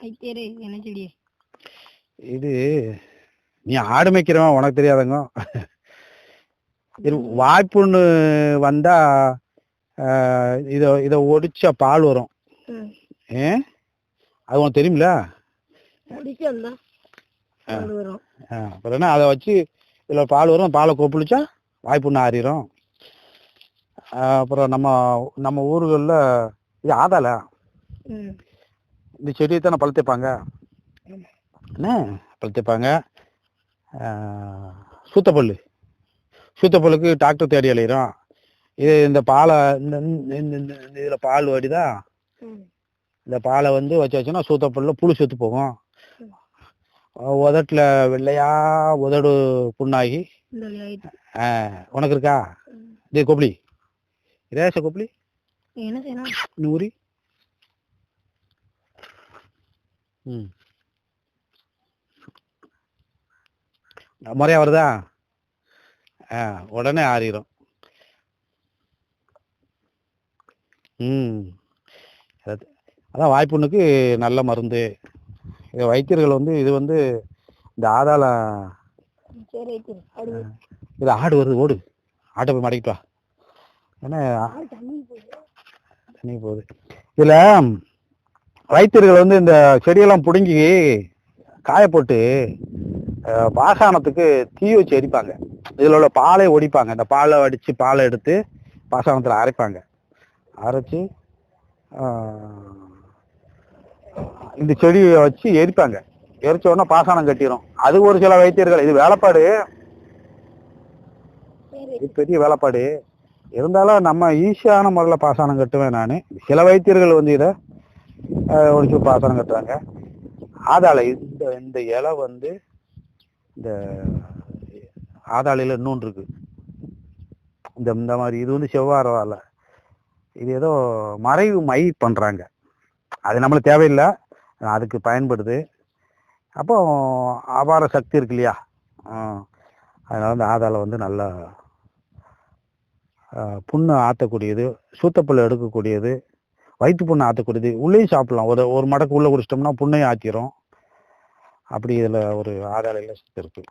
ஐத்தேரு என்ன செடி இது நீ ஆடு மேய்க்கிறவன் உனக்கு தெரியாதங்க. இது வாய்ப்புன்னு வந்தா இத இத ஒடிச்சா பால் வரும். ஏன் அது உனக்கு தெரியுமில அப்புறம் அதை வச்சு இதில் பால் வரும் பாலை கொப்பளிச்சா வாய்ப்புண்ணு ஆறிடும் அப்புறம் நம்ம நம்ம ஊர்களில் இது ஆதால ம். இந்த செடியை தானே பழுத்தைப்பாங்க? என்ன? பழுத்தைப்பாங்க. சூத்தப்பல்லு. சூத்தப்பல்லுக்கு டாக்டர் தேடி அலையிறோம் இது இந்த பாலை இந்த இதில் பால் வடிதா இந்த பாலை வந்து வச்சு வச்சோன்னா சூத்தப்பல்ல புழு செத்து போகும். உதட்டில் வெள்ளையா உதடு புண்ணாகி. உனக்கு இருக்கா. இதே கொப்பளி? என்ன? செய்யணும் நூறி ம் முறையா வருதா? ஆ உடனே ஆறிடும் ம். அது- அதான் வாய்ப்புண்ணுக்கு நல்ல மருந்து. இது வைத்தியர்கள் வந்து இது வந்து இந்த ஆதாள சரி ஐத்தேரு ஆடு இது ஆடு வருது ஓடு. ஆட்டை போய் மடக்கிட்டு வா. ஏன்னா ஆடு தண்ணி போகுது. தண்ணி போகுது. இதுல வைத்தியர்கள் வந்து இந்த செடியெல்லாம் பிடுங்கி காய போட்டு பாசானத்துக்கு தீ வச்சு எரிப்பாங்க. இதில் உள்ள பாலை ஒடிப்பாங்க. இந்த பாலை அடித்து பாலை எடுத்து பாசானத்துல அரைப்பாங்க. அரைச்சி இந்த செடியை வச்சு எரிப்பாங்க. எரிச்ச உடனே பாசானம் கட்டிடும் அது ஒரு சில வைத்தியர்கள். இது வேலைப்பாடு. இது பெரிய வேலைப்பாடு. இருந்தாலும் நம்ம ஈஸியான முறையில் பாசனம் கட்டுவேன் நான். சில வைத்தியர்கள் வந்து இதை ஒழிச்சு பாசனம் கட்டுறாங்க. ஆதாளை இந்த இந்த இலை வந்து இந்த ஆதாளையில் இன்னொன்று இருக்குது இந்த இந்த மாதிரி இது வந்து செவ்வாறு வாழை இது ஏதோ மறைவு மை பண்ணுறாங்க அது நம்மளுக்கு தேவையில்லை. அதுக்கு பயன்படுது. அப்போ அபார சக்தி இருக்கு இல்லையா? அதனால் அந்த ஆதாளை வந்து நல்லா புண்ணு ஆற்றக்கூடியது சூத்தப்புல் எடுக்கக்கூடியது வயிற்று புண்ணை ஆற்றக்கூடியது உள்ளேயும் சாப்பிடலாம். ஒரு ஒரு மடக்கு உள்ள குடிச்சிட்டோம்னா புண்ணையும் ஆற்றிரும் அப்படி இதில் ஒரு ஆதார இருக்கு